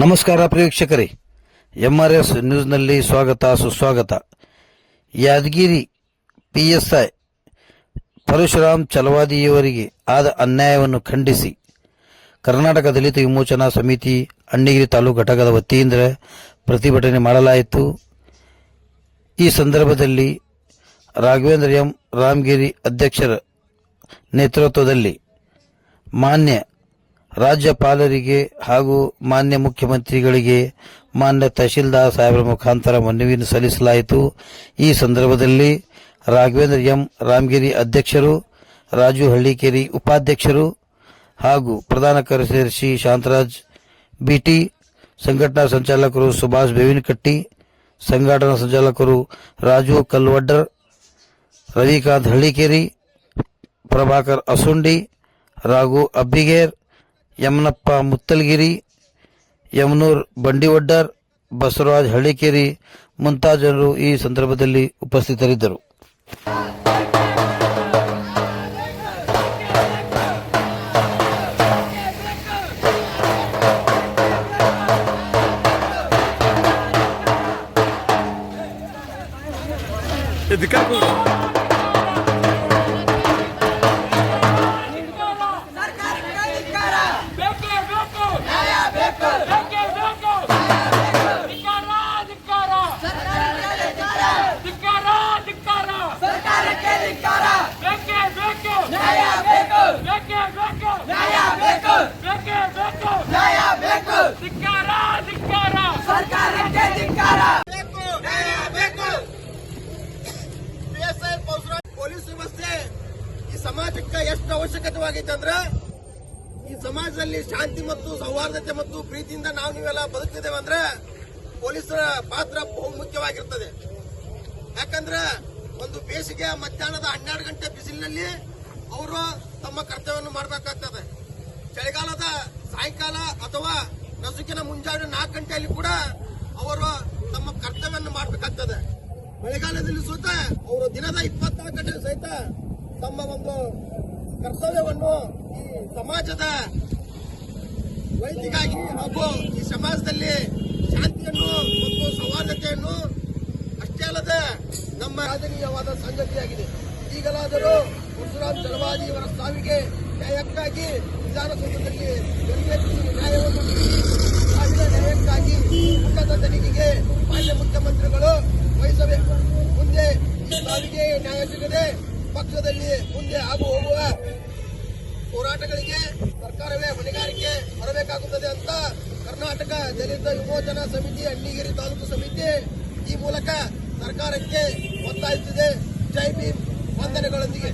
ನಮಸ್ಕಾರ ಪ್ರೇಕ್ಷಕರೇ. M R S ನ್ಯೂಸ್ನಲ್ಲಿ ಸ್ವಾಗತ, ಸುಸ್ವಾಗತ. Yadgir P S I Parashuram ಚಲವಾದಿಯವರಿಗೆ ಆದ ಅನ್ಯಾಯವನ್ನು ಖಂಡಿಸಿ. ಕರ್ನಾಟಕ ದಲಿತ ವಿಮೋಚನಾ ಸಮಿತಿ, ಅಣ್ಣಿಗಿರಿ ತಾಲೂಕು ಘಟಕದ ವತಿಯಿಂದ ಪ್ರತಿಭಟನೆ ಮಾಡಲಾಯಿತು. ಈ ಸಂದರ್ಭದಲ್ಲಿ ರಾಘವೇಂದ್ರ ಎಂ ರಾಮಗಿರಿ ಅಧ್ಯಕ್ಷರ ನೇತೃತ್ವದಲ್ಲಿ ಮಾನ್ಯ ರಾಜ್ಯಪಾಲರಿಗೆ ಹಾಗೂ ಮಾನ್ಯ ಮುಖ್ಯಮಂತ್ರಿಗಳಿಗೆ ಮಾನ್ಯ ತಹಶೀಲ್ದಾರ್ ಸಾಹೇಬರ ಮುಖಾಂತರ ಮನವಿಯನ್ನು ಸಲ್ಲಿಸಲಾಯಿತು. ಈ ಸಂದರ್ಭದಲ್ಲಿ ರಾಘವೇಂದ್ರ ಎಂ ರಾಮಗಿರಿ ಅಧ್ಯಕ್ಷರು, ರಾಜು ಹಳ್ಳಿಕೇರಿ ಉಪಾಧ್ಯಕ್ಷರು ಹಾಗೂ ಪ್ರಧಾನ ಕಾರ್ಯದರ್ಶಿ ಶಾಂತರಾಜ್, ಬಿಟಿ ಸಂಘಟನಾ ಸಂಚಾಲಕರು ಸುಭಾಷ್ ಬೇವಿನಕಟ್ಟಿ, ಸಂಘಟನಾ ಸಂಚಾಲಕರು ರಾಜು ಕಲ್ವಡ್ಡರ್, ರವಿಕಾಂತ್ ಹಳ್ಳಿಕೇರಿ, ಪ್ರಭಾಕರ್ ಅಸುಂಡಿ ರಾಘು ಅಬ್ಬಿಗೇರ್ ಯಮನಪ್ಪ ಮುತ್ತಲಗಿರಿ ಯಮನೂರ್ ಬಂಡಿವಡ್ಡರ್ ಬಸವರಾಜ್ ಹಳ್ಳಿಕೇರಿ ಮುಂತಾದ ಜನರು ಈ ಸಂದರ್ಭದಲ್ಲಿ ಉಪಸ್ಥಿತರಿದ್ದರು. ಇದಕ್ಕಾಗೂ ಸಮಾಜಕ್ಕೆ ಎಷ್ಟು ಅವಶ್ಯಕತೆವಾಗೈತೆ ಅಂದ್ರೆ ಈ ಸಮಾಜದಲ್ಲಿ ಶಾಂತಿ ಮತ್ತು ಸೌಹಾರ್ದತೆ ಮತ್ತು ಪ್ರೀತಿಯಿಂದ ನಾವು ನೀವೆಲ್ಲ ಬದುಕ್ತಿದ್ದೇವೆ ಅಂದ್ರೆ ಪೊಲೀಸರ ಪಾತ್ರ ಬಹು ಮುಖ್ಯವಾಗಿರ್ತದೆ. ಯಾಕಂದ್ರೆ ಒಂದು ಬೇಸಿಗೆ ಮಧ್ಯಾಹ್ನದ ಹನ್ನೆರಡು ಗಂಟೆ ಬಿಸಿಲಿನಲ್ಲಿ ಅವರು ತಮ್ಮ ಕರ್ತವ್ಯವನ್ನು ಮಾಡಬೇಕಾಗ್ತದೆ. ಚಳಿಗಾಲದ ಸಾಯಂಕಾಲ ಅಥವಾ ನಸುಕಿನ ಮುಂಜಾನೆ ನಾಲ್ಕು ಗಂಟೆಯಲ್ಲಿ ಕೂಡ ಅವರು ತಮ್ಮ ಕರ್ತವ್ಯವನ್ನು ಮಾಡಬೇಕಾಗ್ತದೆ. ಮಳೆಗಾಲದಲ್ಲಿ ಸಹಿತ ಅವರು ದಿನದ ಇಪ್ಪತ್ನಾಲ್ಕು ಗಂಟೆ ಸಹಿತ ತಮ್ಮ ಒಂದು ಕರ್ತವ್ಯವನ್ನು ಈ ಸಮಾಜದ ವೈದ್ಯಗಾಗಿ ಹಾಗೂ ಈ ಸಮಾಜದಲ್ಲಿ ಶಾಂತಿಯನ್ನು ಮತ್ತು ಸಮಾನತೆಯನ್ನು ಅಷ್ಟೇ ಅಲ್ಲದೆ ನಮ್ಮ ಆದರಣೀಯವಾದ ಸಂಗತಿಯಾಗಿದೆ. ಈಗಲಾದರೂ ಪರಶುರಾಮ್ ಚಲವಾದಿ ಇವರ ಸಾವಿಗೆ ನ್ಯಾಯಕ್ಕಾಗಿ ವಿಧಾನಸೌಧದಲ್ಲಿ ನ್ಯಾಯವನ್ನು ನ್ಯಾಯಕ್ಕಾಗಿ ಉನ್ನತ ತನಿಖೆಗೆ ಮಾನ್ಯ ಮುಖ್ಯಮಂತ್ರಿಗಳು ವಹಿಸಬೇಕು. ಮುಂದೆ ಈ ಸಾವಿಗೆ ನ್ಯಾಯ ಸಿಗದೆ ಪಕ್ಷದಲ್ಲಿ ಮುಂದೆ ಆಗು ಹೋಗುವ ಹೋರಾಟಗಳಿಗೆ ಸರ್ಕಾರವೇ ಹೊಣೆಗಾರಿಕೆ ಬರಬೇಕಾಗುತ್ತದೆ ಅಂತ ಕರ್ನಾಟಕ ದಲಿತ ವಿಮೋಚನಾ ಸಮಿತಿ ಅಣ್ಣಿಗೇರಿ ತಾಲೂಕು ಸಮಿತಿ ಈ ಮೂಲಕ ಸರ್ಕಾರಕ್ಕೆ ಒತ್ತಾಯಿಸಿದೆ. ಜೈ ಭೀಮ್. ವಂದನೆಗಳೊಂದಿಗೆ.